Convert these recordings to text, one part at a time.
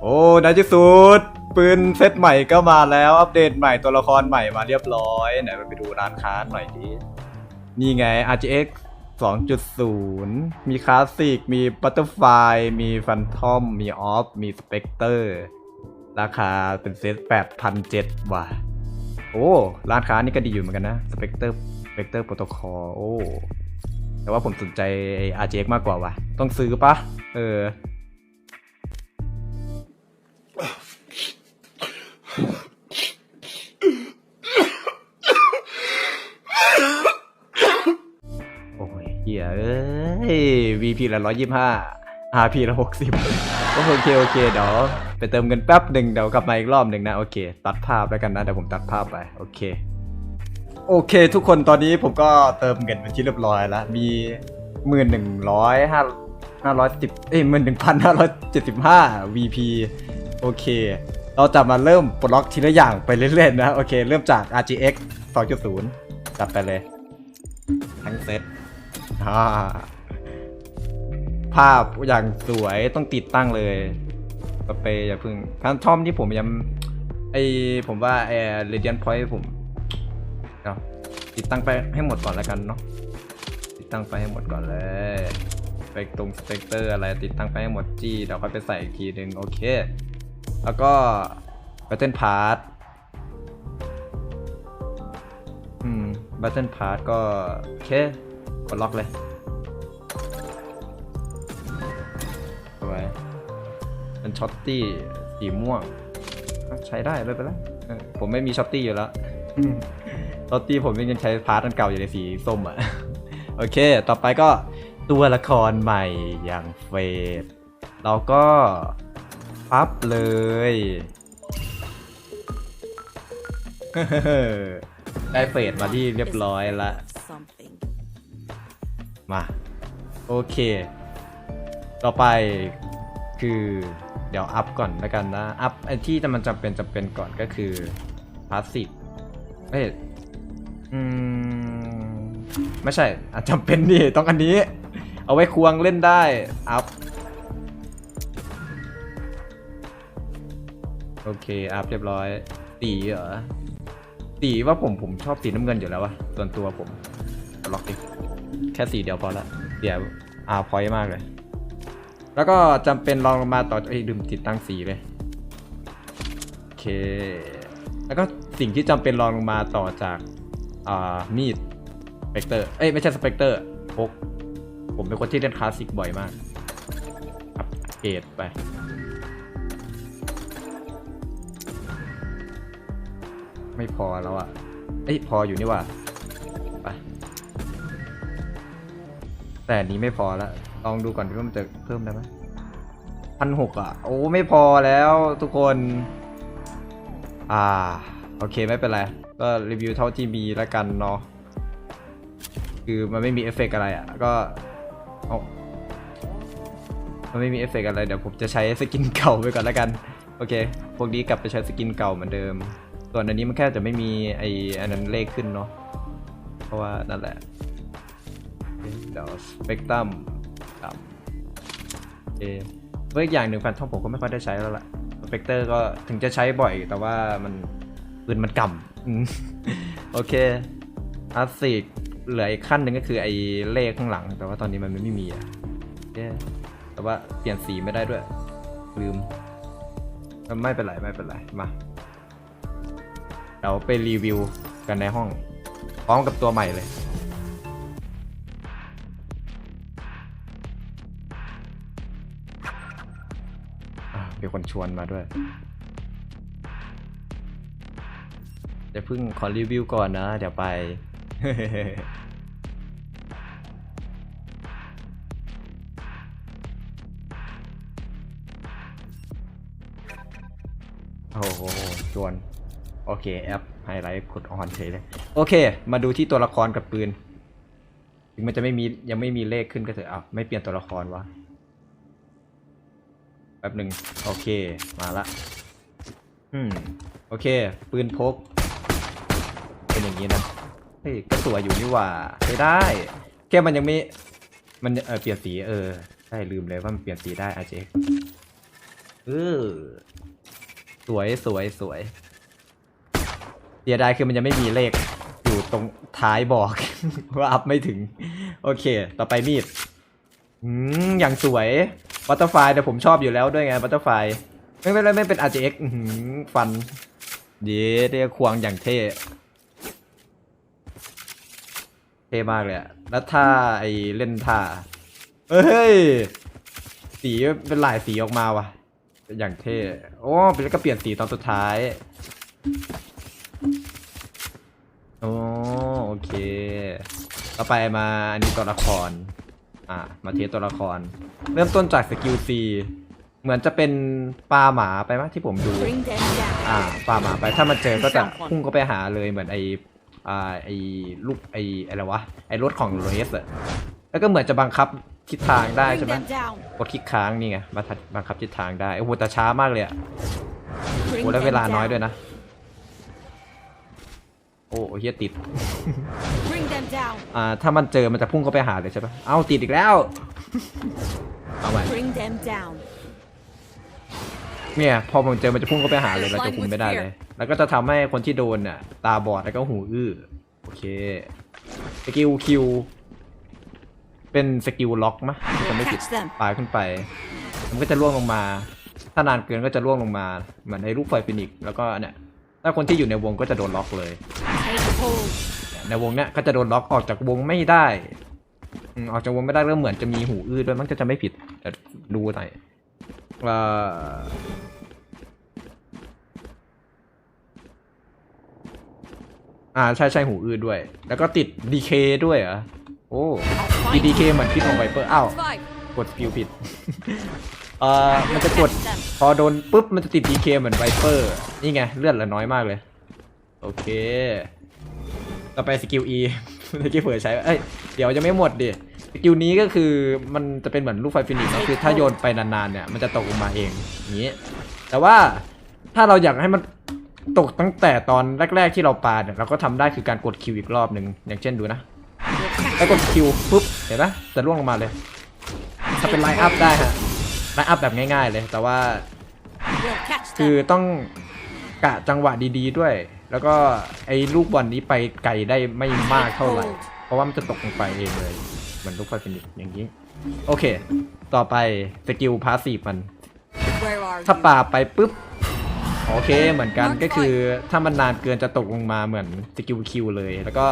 โอ้ในที่สุดปืนเซตใหม่ก็มาแล้วอัปเดตใหม่ตัวละครใหม่มาเรียบร้อยไหนไปดูร้านค้าหน่อยดินี่ไง RGX 2.0 มีคลาสสิก มีบัตเตอร์ไฟมีฟันทอม มีออฟ มีสเปกเตอร์ ราคาเป็นเซต8,007ว่ะ โอ้ ร้านค้านี่ก็ดีอยู่เหมือนกันนะ สเปกเตอร์ สเปกเตอร์โปรโตคอล โอ้ แต่ว่าผมสนใจ RGX มากกว่าว่ะ ต้องซื้อปะ เออ ยเหี้ยเอ้ย VP ละร้อยยี่ห้า RP ละหกสิบโอเคโอเคเดี๋ยวไปเติมเงินแป๊บหนึ่งเดี๋ยวกลับมาอีกรอบหนึ่งนะ โอเค ตัดภาพแล้วกันนะ เดี๋ยวผมตัดภาพไปโอเค โอเค ทุกคนตอนนี้ผมก็เติมเงินเป็นที่เรียบร้อยแล้ว มีหมื่นหนึ่งร้อยห้าห้าร้อยสิบเอ้ยหมื่นหนึ่งพันห้าร้อยเจ็ดสิบห้า VP โอเค เราจะมาเริ่มปลดล็อกทีละอย่างไปเรื่อยๆนะ โอเค เริ่มจาก RGX 2.0จัดไปเลย ทั้งเซต อ่าภาพอย่างสวยต้องติดตั้งเลยสเปรย์อย่าเพึ่งคันทอมที่ผมยังไอผมว่าแอร์เรเดียนพอยต์ผมเนาะติดตั้งไปให้หมดก่อนแล้วกันเนาะติดตั้งไปให้หมดก่อนเลยสเปตรงสเปกเตอร์อะไรติดตั้งไปให้หมดจี้เดี๋ยวค่อยไปใส่อีกทีหนึ่งโอเค แล้วก็บัตเทิลพาร์ทอืมบัตเทิลพาร์ทก็โอเค กดล็อกเลยสวยเป็นช็อตตี้สีม่วงอะใช้ได้ไม่เป็นไรเออผมไม่มีช็อตตี้อยู่แล้วช็อตตี้ผมยังใช้พาร์ทอันเก่าอยู่ในสีส้มอะ โอเค ต่อไปก็ตัวละครใหม่อย่างเฟดเราก็ปั๊บเลยได้เฟดมาที่เรียบร้อยละ Something. มา โอเค ต่อไปคือเดี๋ยวอัพก่อนแล้วกันนะ อัพไอที่มันจำเป็นจำเป็นก่อนก็คือพาสซีฟเอ้ยอืม ไม่ใช่อาจจำเป็นดิต้องอันนี้ เอาไว้ควงเล่นได้ อัพ โอเค อัพเรียบร้อยสีเหรอสีว่าผมผมชอบสีน้ำเงินอยู่แล้ววะส่วนตัวผมล็อกดิ แค่สีเดียวพอละเดี๋ยวอาพอยมากเลย แล้วก็จำเป็นลองลงมาต่อเอ้ยลืมติดตั้งสีเลยโอเค แล้วก็สิ่งที่จำเป็นลองลงมาต่อจากอ่ามีดสเปกเตอร์เอ้ยไม่ใช่สเปกเตอร์พกผมเป็นคนที่เล่นคลาสสิกบ่อยมาก อัปเกรดไปไม่พอแล้วอะเอ้ยพออยู่นี่ว่า แต่นี้ไม่พอละลองดูก่อนว่ามันจะเพิ่มได้ไหมพันหกอะ โอ้ไม่พอแล้วทุกคน อ่า โอเคไม่เป็นไร ก็รีวิวเท่าที่มีแล้วกันเนาะคือมันไม่มีเอฟเฟกต์อะไรอะ ก็เอามันไม่มีเอฟเฟกต์อะไร เดี๋ยวผมจะใช้สกินเก่าไปก่อนแล้วกัน โอเค พวกนี้กลับไปใช้สกินเก่าเหมือนเดิม ส่วนอันนี้มันแค่จะไม่มีไออันนั้นเลขขึ้นเนาะเพราะว่านั่นแหละ เดี๋ยวสเปกตรัมต่ำเอเพื่ออีกอย่างหนึ่งแฟนทอมผมก็ไม่ค่อยได้ใช้แล้วล่ะสเปกเตอร์ก็ถึงจะใช้บ่อย แต่ว่ามันปืนมันกำโอเคอาร์สิกเหลืออีกขั้นหนึ่งก็คือไอ้เลขข้างหลัง แต่ว่าตอนนี้มันไม่มีอะแต่ว่าเปลี่ยนสีไม่ได้ด้วย ลืม ไม่เป็นไรไม่เป็นไรมาเดี๋ยวไปรีวิวกันในห้อง พร้อมกับตัวใหม่เลย มีคนชวนมาด้วยเดี๋ยวเพิ่งขอรีวิวก่อนนะ เดี๋ยวไป โอ้โหชวน โอเค แอปไฮไลท์กดออนเฉยเลย โอเค มาดูที่ตัวละครกับปืน ถึงมันจะไม่มียังไม่มีเลขขึ้นก็เถอะอะไม่เปลี่ยนตัวละครวะ แป๊บหนึ่งโอเคมาละอืมโอเค ปืนพก เป็นอย่างนี้นะเฮ้ยก็สวยอยู่นี่หว่าใช้ได้แค่มันยังไม่มันเออเปลี่ยนสีเออใช่ลืมเลยว่ามันเปลี่ยนสีได้อาเจเออสวยสวยสวยเสียดายคือมันยังไม่มีเลขอยู่ตรงท้ายบอก ว่าอัพไม่ถึง โอเค ต่อไปมีดอืมอย่างสวย บัตเตอร์ไฟแต่ผมชอบอยู่แล้วด้วยไงบัตเตอร์ไฟไม่ไม่ไม่ไม่เป็น RGX อื้อหือฟัน เย้เรียควงอย่างเท่ เท่มากเลยอะแล้วท่าไอเล่นท่า เฮ้ย สีเป็นหลายสีออกมาว่ะ อย่างเท่ โอ้แล้วก็เปลี่ยนสีตอนสุดท้าย โอ้โอเค ต่อไปมาอันนี้ตัวละคร อ่ามาเทสตัวละคร เริ่มต้นจากสกิล C เหมือนจะเป็นปลาหมาไปมั้ยที่ผมดู Bring them down. อ่าปลาหมาไปถ้ามันเจอก็จะพุ่งเข้าไปหาเลยเหมือนไออ่าไอลูกไออะไรวะไอรถของโรเอสอะแล้วก็เหมือนจะบังคับทิศทางได้ Bring ใช่ไหม them down. กดคลิกค้างนี่ไงมาทัดบังคับทิศทางได้โอ้โหแต่ช้ามากเลยอะ Bring โอ้แล้ว them เวลาน้อย down. ด้วยนะ โอ้เฮียติด Bring them down. อ่า ถ้ามันเจอมันจะพุ่งเข้าไปหาเลยใช่ปะเอ้าติดอีกแล้ว เอาไป Bring them down. เนี่ย พอมันเจอมันจะพุ่งเข้าไปหาเลยเราจะคุมไม่ได้เลย แล้วก็จะทำให้คนที่โดนน่ะตาบอดแล้วก็หูอื้อ โอเค สกิลคิว เป็นสกิลล็อกมะจะไม่ผิด Catch them. ปลายขึ้นไป มันก็จะล่วงลงมา ถ้านานเกินก็จะล่วงลงมา เหมือนในรูปไฟฟินิกซ์แล้วก็เนี่ย ถ้าคนที่อยู่ในวงก็จะโดนล็อกเลย Take hold. ในวงเนี้ยก็จะโดนล็อกออกจากวงไม่ได้ออกจากวงไม่ได้แล้วเหมือนจะมีหูอื้อด้วยมันก็จะไม่ผิดแต่ดูหน่อยเอ่ออ่าใช่ใช่หูอื้อด้วย แล้วก็ติดดีเคด้วยเหรอโอ้ติด find ดีเคเหมือนพิษของไวเปอร์อ้าวกดสกิลผิดเอ่อมันจะกดพอโดนปุ๊บมันจะติดดีเคเหมือนไวเปอร์นี่ไงเลือดเหลือน้อยมากเลย โอเค ต่อไปสกิล E เมื่อกี้เผื่อใช้ เอ้ย เดี๋ยวยังไม่หมดดิ สกิลนี้ก็คือมันจะเป็นเหมือนลูกไฟฟินิกส์ก็คือถ้าโยนไปนานๆเนี่ยมันจะตกลงมาเองอย่างนี้ แต่ว่าถ้าเราอยากให้มันตกตั้งแต่ตอนแรก ๆที่เราปาเนี่ยเราก็ทำได้คือการกดคิวอีกรอบหนึ่งอย่างเช่นดูนะ We'll แล้ว catch กดคิวปุ๊บเห็นปะจะล่วงลงมาเลย ถ้าเป็นไลน์อัพได้ฮะไลน์อัพแบบง่าย ๆ เลย แต่ว่า We'll catch คือ them. ต้องกะจังหวะดี ๆ ด้วย แล้วก็ไอ้ลูกบอลนี้ไปไกลได้ไม่มากเท่าไหร่ เพราะว่ามันจะตกลงไปเองเลย เหมือนลูกไฟฟินิกส์อย่างนี้ โอเค ต่อไปสกิลพาสซีฟมัน Where are ถ้า you? ปาไปปุ๊บ โอเคเหมือนกันก็คือถ้ามันนานเกินจะตกลงมาเหมือนสกิลคิวเลย แล้วก็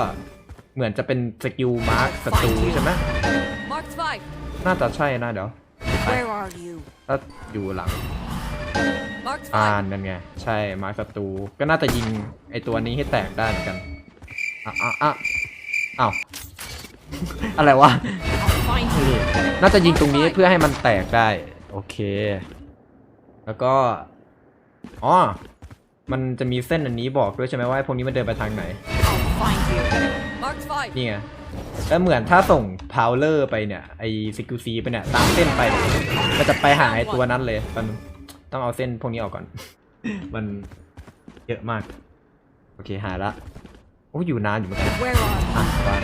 เหมือนจะเป็นสกิลมาร์คศัตรูใช่ไหม Mark five. น่าจะใช่นะเดี๋ยว Where are you? ถ้าอยู่หลัง Mark อ่า five. นั่นไง ใช่มาร์คศัตรูก็น่าจะยิงไอตัวนี้ให้แตกได้เหมือนกันอะอะอะอ้าวอะไรวะ I'll find you. นี่น่าจะยิงตรงนี้เพื่อให้มันแตกได้ โอเค แล้วก็ อ๋อ มันจะมีเส้นอันนี้บอกด้วยใช่ไหมว่าไอ้พวกนี้มันเดินไปทางไหน I'll find you. Mark five. นี่ไงแล้วเหมือนถ้าส่งพาวเลอร์ไปเนี่ย ไอซิกิซีไปเนี่ย ตามเส้นไปเนี่ยมันจะไปหาไอตัวนั้นเลยมัน ต้องเอาเส้นพวกนี้ออกก่อน มันเยอะมาก โอเคหาละโอ้อยู่นานอยู่เหมือนกัน Where are อะ you? วาง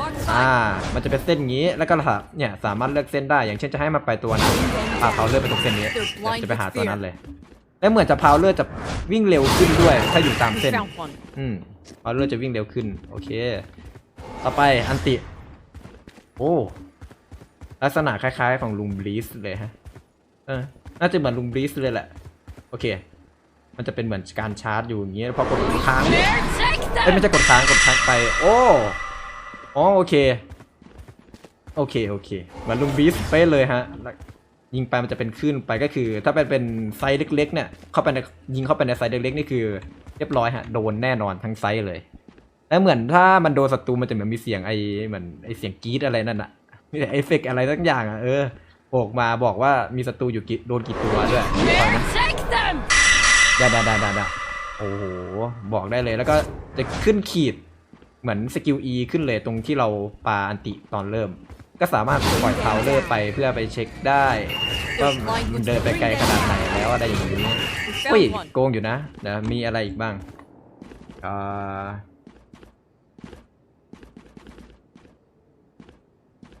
Mark อ่า five. มันจะเป็นเส้นงี้แล้วก็สาเนี่ยสามารถเลือกเส้นได้อย่างเช่นจะให้มันไปตัวนั้นพาพาวเลอร์ไปตรงเส้นนี้เดี๋ยวจะไปหาตัวนั้นเลยแล้วเหมือนจะพาวเลอร์จะวิ่งเร็วขึ้นด้วย ถ้าอยู่ตาม We เส้น found one. อืมพาวเลอร์จะวิ่งเร็วขึ้น โอเค ต่อไปอันติ โอ้ ลักษณะคล้ายๆของลุงบลีสเลยฮะ เออ น่าจะเหมือนลุงบลีสเลยแหละ โอเค มันจะเป็นเหมือนการชาร์จอยู่อย่างเงี้ยพอกดค้างเอ้ยไม่ใช่กดค้างกดค้างไป โอ้อ๋อโอเค โอเคโอเคเหมือนลุงบีสเป๊ะเลยฮะยิงไปมันจะเป็นคลื่นไปก็คือ ถ้าเป็นเป็นไซส์เล็ก ๆ เนี่ยเข้าไปในยิงเข้าไปในไซส์เล็กๆนี่คือ เรียบร้อยฮะโดนแน่นอนทั้งไซส์เลยแล้วเหมือนถ้ามันโดนศัตรูมันจะเหมือนมีเสียงไอเหมือนไอเสียงกรี๊ดอะไรนั่นอะมีแต่เอฟเฟกต์อะไรสักอย่างอะเออ โผล่มาบอกว่ามีศัตรูอยู่กี่โดนกี่ตัวด้วยฟังนะ Take them. ดาดาดาดาดาโอ้โห บอกได้เลยแล้วก็จะขึ้นขีดเหมือนสกิล E ขึ้นเลยตรงที่เราปาอันติตอนเริ่ม ก็สามารถปล่อยพาวเลอร์ไปเพื่อไปเช็คได้ว่ามันเดินไปไกลขนาดไหนแล้วอะไรอย่างนี้ We อุ้ย found one. โกงอยู่นะเดี๋ยวมีอะไรอีกบ้างอ่า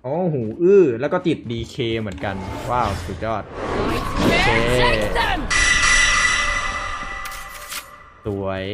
อ้หูอื้อ แล้วก็ติดดีเคเหมือนกัน ว้าว สุดยอดโอเคสวย